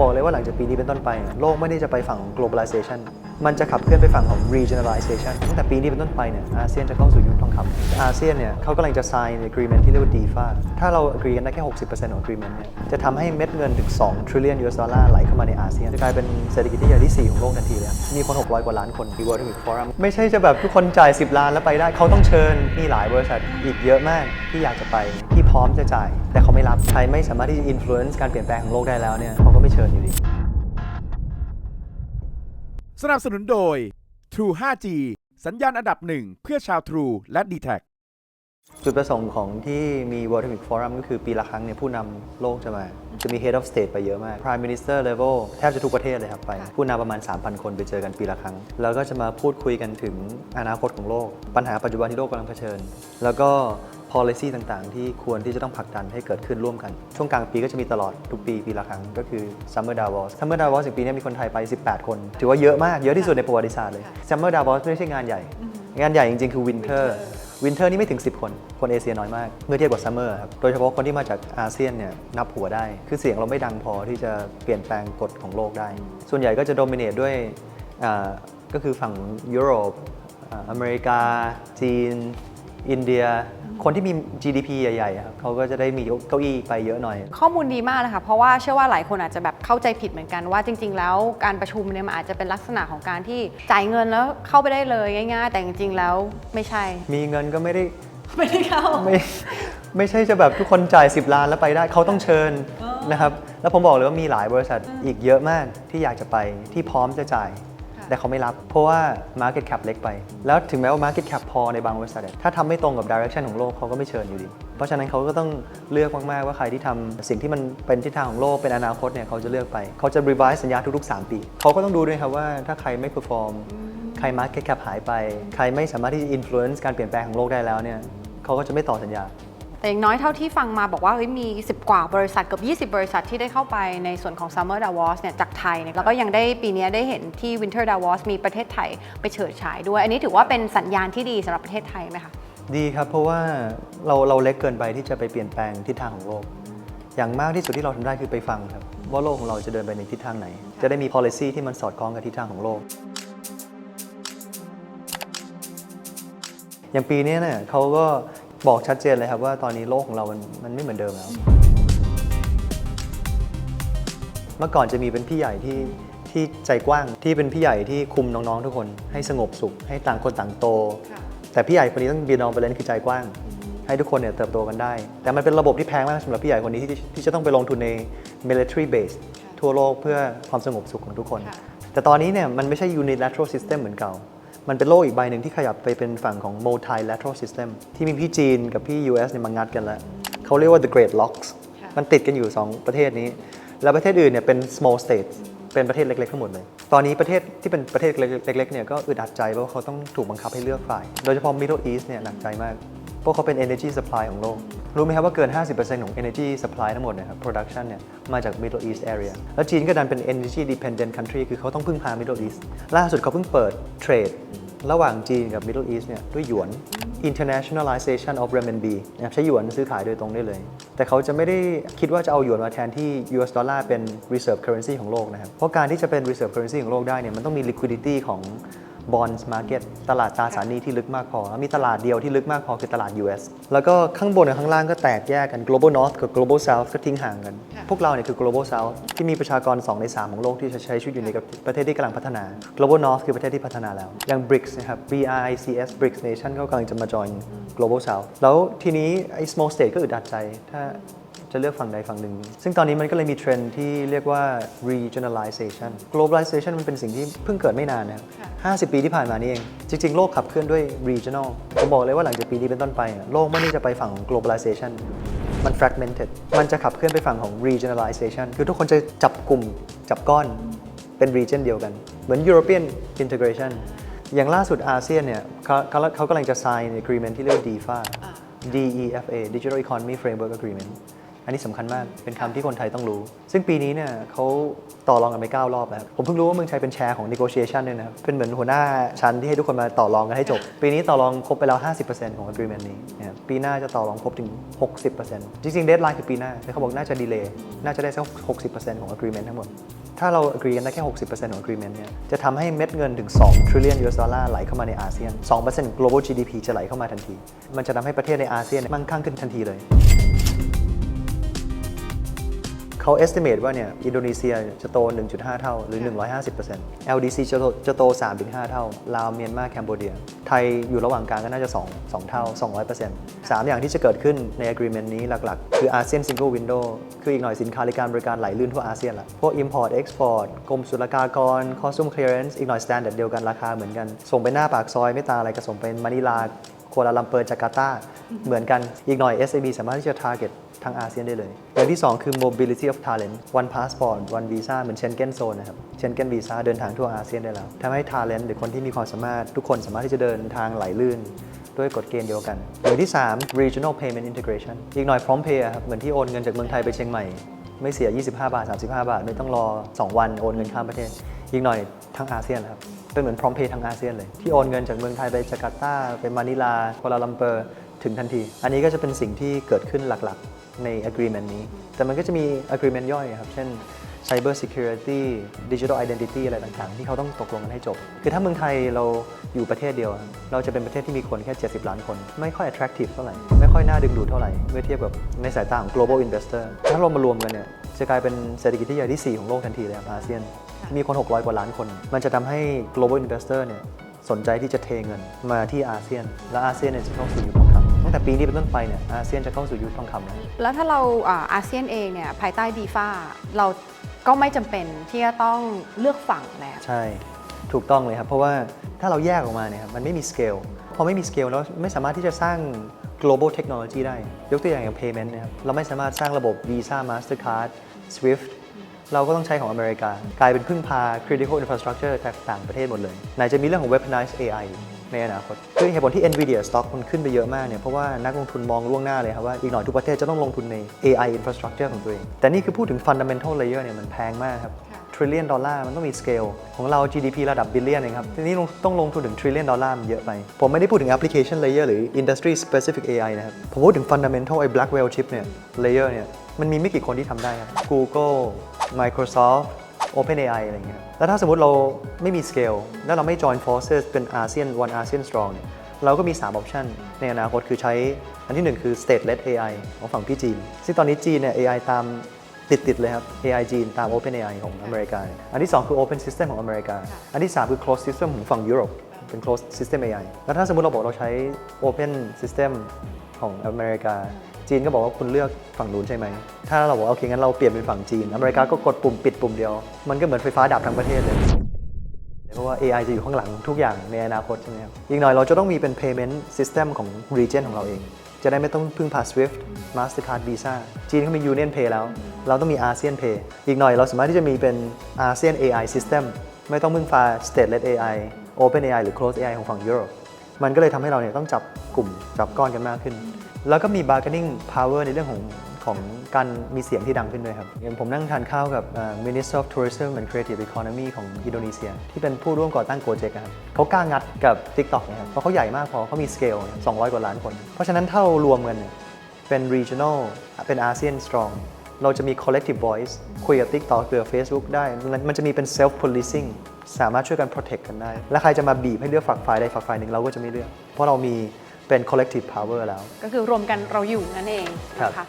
บอกเลยว่าหลังจากปีนี้เป็นต้นไป โลกไม่ได้จะไปฝั่งของ globalization มันจะขับเคลื่อนไปฝั่งของ regionalization ตั้งแต่ปีนี้เป็นต้นไปเนี่ยอาเซียนจะเข้าสู่ยุคทองคำอาเซียนเนี่ยเขากำลังจะ sign agreement ที่เรียกว่า DFA ถ้าเรา agree กันได้แค่ 60%ของ agreement เนี่ยจะทำให้เม็ดเงินถึง 2 trillion US ดอลลาร์ไหลเข้ามาในอาเซียนจะกลายเป็นเศรษฐกิจที่ใหญ่ที่ 4 ของโลกทันทีเลยมีคน 600 กว่าล้านคนที่ World Economic Forum ไม่ใช่จะแบบทุกคนจ่าย 10 ล้านแล้วไปได้เขาต้องเชิญมีหลายบริษัทอีกเยอะมากที่อยากจะไปที่ พร้อมจะจ่าย แต่เขาไม่รับใครไม่สามารถที่จะ influence การเปลี่ยนแปลงของโลกได้แล้วเนี่ยเขาก็ไม่เชิญอยู่ดีสนับสนุนโดย True 5G สัญญาณอันดับหนึ่งเพื่อชาว True และ d t แทจุดประสงค์ของที่มี World Economic Forum ก็คือปีละครั้งเนี่ยผู้นำโลกจะมา จะมี Head of State ไปเยอะมาก Prime Minister level แทบจะทุกประเทศเลยครับไป ผู้นำประมาณ 3,000 คนไปเจอกันปีละครั้ง แล้วก็จะมาพูดคุยกันถึงอนาคตของโลก ปัญหาปัจจุบันที่โลกกำลังเผชิญ แล้วก็ policy ต่างๆ ที่ควรที่จะต้องผลักดันให้เกิดขึ้นร่วมกัน ช่วงกลางปีก็จะมีตลอดทุกปีปีละครั้งก็คือ Summer Davos Summer Davos ในปีนี้มีคนไทยไป 18 คน ถือว่าเยอะมากเยอะที่สุดในประวัติศาสตร์เลย Summer Davos ไม่ใช่งานใหญ่ งานใหญ่จริงๆ คือ Winter วินเทอร์นี่ไม่ถึง 10 คน คนเอเชียน้อยมาก เมื่อเทียบกับซัมเมอร์ครับ โดยเฉพาะคนที่มาจากอาเซียนเนี่ยนับหัวได้ คือเสียงเราไม่ดังพอที่จะเปลี่ยนแปลงกฎของโลกได้ ส่วนใหญ่ก็จะโดมิเนตด้วยอ่าก็คือฝั่งยุโรปอ่าอเมริกา จีน อินเดีย คนที่มี GDP ใหญ่ๆอะครับเขาก็จะได้มีเก้าอี้ไปเยอะหน่อย ข้อมูลดีมากเลยค่ะเพราะว่าเชื่อว่าหลายคนอาจจะแบบเข้าใจผิดเหมือนกันว่าจริง ๆ แล้วการประชุมเนี่ยมันอาจจะเป็นลักษณะของการที่จ่ายเงินแล้วเข้าไปได้เลยง่าย ๆ แต่จริงๆแล้วไม่ใช่ มีเงินก็ไม่ได้ไม่ได้เข้าไม่ไม่ใช่จะแบบทุกคนจ่าย 10 ล้านแล้วไปได้เขาต้องเชิญนะครับแล้วผมบอกเลยว่ามีหลายบริษัทอีกเยอะมากที่อยากจะไปที่พร้อมจะจ่ายค่ะ แต่เขาไม่รับ เพราะว่า Market Cap เล็กไป แล้วถึงแม้ว่า Market Cap พอในบางบริษัทถ้าทำไม่ตรงกับ Direction ของโลกเขาก็ไม่เชิญอยู่ดี เพราะฉะนั้นเขาก็ต้องเลือกมากๆว่าใครที่ทำสิ่งที่มันเป็นทิศทางของโลกเป็นอนาคตเนี่ยเขาจะเลือกไป เขาจะ revise สัญญาทุกๆ 3 ปี เขาก็ต้องดูด้วยครับว่าถ้าใครไม่ perform ใคร Market Cap หายไป ใครไม่สามารถที่จะ influence การเปลี่ยนแปลงของโลกได้แล้วเนี่ยเขาก็จะไม่ต่อสัญญา แต่อย่างน้อยเท่าที่ฟังมาบอกว่าเฮ้ยมี 10 กว่าบริษัทเกือบ20 บริษัทที่ได้เข้าไปในส่วนของ Summer Davos เนี่ยจากไทยเนี่ยแล้วก็ยังได้ปีนี้ได้เห็นที่ Winter Davos มีประเทศไทยไปเฉิดฉายด้วย อันนี้ถือว่าเป็นสัญญาณที่ดีสำหรับประเทศไทยไหมคะดีครับ เพราะว่าเราเราเล็กเกินไปที่จะไปเปลี่ยนแปลงทิศทางของโลก อย่างมากที่สุดที่เราทำได้คือไปฟังครับ ว่าโลกของเราจะเดินไปในทิศทางไหน จะได้มี policy ที่มันสอดคล้องกับทิศทางของโลก อย่างปีนี้เนี่ยเขาก็ บอกชัดเจนเลยครับว่าตอนนี้โลกของเรามันมันไม่เหมือนเดิมแล้ว เมื่อก่อนจะมีเป็นพี่ใหญ่ที่ที่ใจกว้างที่เป็นพี่ใหญ่ที่คุมน้องๆทุกคนให้สงบสุข ให้ต่างคนต่างโต แต่พี่ใหญ่คนนี้ต้องบีนองไปเล่นคือใจกว้าง ให้ทุกคนเนี่ยเติบโตกันได้ แต่มันเป็นระบบที่แพงมากสำหรับพี่ใหญ่คนนี้ที่ที่จะต้องไปลงทุนใน military base ทั่วโลกเพื่อความสงบสุขของทุกคนค่ะแต่ตอนนี้เนี่ยมันไม่ใช่ unilateral system เหมือนเก่า มันเป็นโลกอีกใบหนึ่งที่ขยับไปเป็นฝั่งของ multilateral system ที่มีพี่จีนกับพี่ US เนี่ยมางัดกันแล้วเขาเรียกว่า the great locks ค่ะมันติดกันอยู่ 2 ประเทศนี้ แล้วประเทศอื่นเนี่ยเป็น small states เป็นประเทศเล็กๆทั้งหมดเลย ตอนนี้ประเทศที่เป็นประเทศเล็กๆเนี่ยก็อึดอัดใจเพราะว่าเขาต้องถูกบังคับให้เลือกฝ่าย โดยเฉพาะ Middle East เนี่ยหนักใจมาก เพราะเขาเป็น energy supply ของโลก รู้ไหมครับว่าเกิน 50%ของ energy supply ทั้งหมดเนะครับ production เนี่ย มาจาก Middle East area แล้วจีนก็ดันเป็น energy dependent country คือเขาต้องพึ่งพา Middle East ล่าสุดเขาเพิ่งเปิดเทรดระหว่างจีนกับ Middle East เนี่ยด้วยหยวน internationalization of renminbi นะครับใช้หยวนซื้อขายโดยตรงได้เลย แต่เขาจะไม่ได้คิดว่าจะเอาหยวนมาแทนที่ US ดอลลาร์เป็น reserve currency ของโลกนะครับ เพราะการที่จะเป็น reserve currency ของโลกได้เนี่ยมันต้องมี liquidity ของ bonds market ตลาดตราสารหนี้ที่ลึกมากพอแล้วมีตลาดเดียวที่ลึกมากพอคือตลาด US แล้วก็ข้างบนกับข้างล่างก็แตกแยกกัน global north กับ global south ก็ทิ้งห่างกัน พวกเราเนี่ยคือ global south ที่มีประชากร 2 ใน 3 ของโลกที่จะใช้ชีวิตอยู่ในประเทศที่กำลังพัฒนา global north คือประเทศที่พัฒนาแล้ว อย่าง BRICS นะครับ BRICS BRICS nation ก็กำลังจะมา join global south แล้วทีนี้ไอ้ small state ก็อึดอัดใจถ้า จะเลือกฝั่งใดฝั่งหนึ่ง ซึ่งตอนนี้มันก็เลยมีเทรนด์ที่เรียกว่า regionalization globalization มันเป็นสิ่งที่เพิ่งเกิดไม่นานนะครับ 50 ปีที่ผ่านมานี่เอง จริง ๆ โลกขับเคลื่อนด้วย regional ผมบอกเลยว่าหลังจากปีนี้เป็นต้นไปอะโลกไม่ได้จะไปฝั่งของ globalization มัน fragmented มันจะขับเคลื่อนไปฝั่งของ regionalization คือทุกคนจะจับกลุ่มจับก้อนเป็น region เดียวกัน เหมือน European integration อย่างล่าสุดอาเซียนเนี่ยเขาเขาเขากำลังจะ sign agreement ที่เรียกว่า DEFA DEFA Digital Economy Framework Agreement อัอั นนี้สำคัญมาก เป็นคำที่คนไทยต้องรู้ ซึ่งปีนี้เนี่ยเขาต่อรองกันไป 9 รอบแล้ว ผมเพิ่งรู้ว่าเมืองไทยเป็นแชร์ของ negotiation ด้วยนะครับ เป็นเหมือนหัวหน้าชั้นที่ให้ทุกคนมาต่อรองกันให้จบ ปีนี้ต่อรองครบไปแล้ว 50%ของ agreement นี้นะครับปีหน้าจะต่อรองครบถึง 60%จริงๆ deadline คือปีหน้าแต่เขาบอกน่าจะ delay น่าจะได้สัก 60%ของ agreement ทั้งหมด ถ้าเรา agree กันได้แค่ 60%ของ agreement เนี่ย จะทำให้เม็ดเงินถึง 2 trillion US ดอลลาร์ไหลเข้ามาในอาเซียน 2% global GDP จะไหลเข้ามาทันที มันจะทำให้ประเทศในอาเซียนมั่งคั่งขึ้นทันทีเลย เขา estimate ว่าเนี่ยอินโดนีเซียจะโต 1.5 เท่าหรือ 150% LDC จะโตจะโต 3-5 เท่า ลาวเมียนมาแคนโบเดีย ไทยอยู่ระหว่างกลางก็น่าจะ 2 2 เท่า 200% 3 อย่างที่จะเกิดขึ้นใน agreement นี้หลักๆ คืออาเซียน single window คืออีกหน่อยสินค้าและการบริการไหลลื่นทั่วอาเซียนละพวก import export กรมศุลกากร custom clearance อีกหน่อย standard เดียวกันราคาเหมือนกัน ส่งไปหน้าปากซอยไม่ตาอะไรก็ส่งไปมะนิลากัวลาลัมเปอร์จาการ์ตาเหมือนกันอีกหน่อย SAB สามารถที่จะ target ทั้งอาเซียนได้เลย อย่างที่ 2 คือ mobility of talent one passport one visa เหมือน Schengen zone นะครับ Schengen visa เดินทางทั่วอาเซียนได้แล้วทำให้ talent หรือคนที่มีความสามารถ ทุกคนสามารถที่จะเดินทางไหลลื่นด้วยกฎเกณฑ์เดียวกัน อย่างที่ 3 regional payment integration อีกหน่อย prompt pay ครับเหมือนที่โอนเงินจากเมืองไทยไปเชียงใหม่ ไม่เสีย 25 บาท 35 บาท ไม่ต้องรอ 2 วันโอนเงินข้ามประเทศ อีกหน่อยทั้งอาเซียนครับเป็นเหมือน prompt pay ทั้งอาเซียนเลย ที่โอนเงินจากเมืองไทยไปจาการ์ตาไปมะนิลากัวลาลัมเปอร์ ถึงทันที อันนี้ก็จะเป็นสิ่งที่เกิดขึ้นหลักๆ ใน agreement นี้ แต่มันก็จะมี agreement ย่อยครับ เช่น cyber security digital identity อะไรต่างๆ ที่เขาต้องตกลงกันให้จบ คือถ้าเมืองไทยเราอยู่ประเทศเดียว เราจะเป็นประเทศที่มีคนแค่ 70 ล้านคน ไม่ค่อย attractive เท่าไหร่ ไม่ค่อยน่าดึงดูดเท่าไหร่ เมื่อเทียบกับในสายตาของ global investor ถ้าเรามารวมกันเนี่ย จะกลายเป็นเศรษฐกิจที่ใหญ่ที่ 4 ของโลกทันทีเลยครับอาเซียน มีคน 600 กว่าล้านคน มันจะทำให้ global investor เนี่ยสนใจที่จะเทเงินมาที่อาเซียน และอาเซียนเนี่ยจะเข้าสู่ยุคทองคำ ตั้งแต่ปีนี้เป็นต้นไปเนี่ยอาเซียนจะเข้าสู่ยุคทองคำแล้วแล้วถ้าเราอ่าอาเซียนเองเนี่ยภายใต้ดีฟ้าเราก็ไม่จำเป็นที่จะต้องเลือกฝั่งแล้วใช่ถูกต้องเลยครับ เพราะว่าถ้าเราแยกออกมาเนี่ยครับมันไม่มีสเกลพอไม่มีสเกลแล้วไม่สามารถที่จะสร้าง global technology ได้ ยกตัวอย่างอย่าง payment นะครับเราไม่สามารถสร้างระบบ Visa Mastercard Swift เราก็ต้องใช้ของอเมริกา กลายเป็นพึ่งพา critical infrastructure จากต่างประเทศหมดเลยไหนจะมีเรื่องของ weaponized AI ในอนาคตคือเหตุผลที่ NVIDIA stock มันขึ้นไปเยอะมากเนี่ย เพราะว่านักลงทุนมองล่วงหน้าเลยครับว่า อีกหน่อยทุกประเทศจะต้องลงทุนใน AI infrastructure ของตัวเอง แต่นี่คือพูดถึง fundamental layer เนี่ยมันแพงมากครับ trillion ดอลลาร์มันต้องมี scale ของเรา GDP ระดับ billion เองครับ ทีนี้ลงต้องลงทุนถึง trillion ดอลลาร์มันเยอะไป ผมไม่ได้พูดถึง application layer หรือ industry specific AI นะครับ ผมพูดถึง fundamental ไอ้ Blackwell chip เนี่ย layer เนี่ย มันมีไม่กี่คนที่ทำได้ครับ Google Microsoft OpenAI อะไรเงี้ย แล้วถ้าสมมติเราไม่มี scale แล้วเราไม่ join forces เป็นอาเซียน one ASEAN strong เนี่ยเราก็มี 3 option ในอนาคตคือใช้ อันที่ 1 คือ state led AI ของฝั่งพี่จีน ซึ่งตอนนี้จีนเนี่ย AI ตามติด ๆ เลยครับ AI จีนตาม OpenAI ของอเมริกา อันที่ 2 คือ Open System ของอเมริกา อันที่ 3 คือ Closed System ของฝั่งยุโรป เป็น Closed System AI แล้วถ้าสมมติเราบอกเราใช้ Open System ของอเมริกา จีนก็บอกว่าคุณเลือกฝั่งนู้นใช่ไหม ถ้าเราบอกว่าโอเคงั้นเราเปลี่ยนเป็นฝั่งจีน อเมริกาก็กดปุ่มปิดปุ่มเดียว มันก็เหมือนไฟฟ้าดับทั้งประเทศเลย เพราะว่า AI จะอยู่ข้างหลังทุกอย่างในอนาคตใช่ไหมครับ อีกหน่อยเราจะต้องมีเป็น payment system ของ region ของเราเอง จะได้ไม่ต้องพึ่งพา Swift Mastercard Visa จีนเขามี Union Pay แล้ว เราต้องมี ASEAN Pay อีกหน่อยเราสามารถที่จะมีเป็น ASEAN AI System ไม่ต้องพึ่งพา State led AI Open AI หรือ Closed AI ของฝั่งยุโรป มันก็เลยทำให้เราเนี่ยต้องจับกลุ่มจับก้อนกันมากขึ้น แล้วก็มี bargaining power ในเรื่องของของการมีเสียงที่ดังขึ้นด้วยครับอย่างผมนั่งทานข้าวกับ Minister of Tourism and Creative Economy ของอินโดนีเซีย ที่เป็นผู้ร่วมก่อตั้งโปรเจกต์ครับเขากล้างัดกับ TikTok นะครับเพราะเขาใหญ่มากพอเขามี scale 200 กว่าล้านคน เพราะฉะนั้นถ้าเรารวมกันเป็น regional เป็น ASEAN strong เราจะมี collective voice คุยกับ TikTok คุยกับ Facebook ได้มันมันจะมีเป็น self policing สามารถช่วยกัน protect กันได้ และใครจะมาบีบให้เลือกฝักฝ่ายใดฝักฝ่ายหนึ่งเราก็จะไม่เลือก เพราะเรามี เป็น collective power แล้ว ก็คือรวมกันเราอยู่นั่นเองครับนะคะ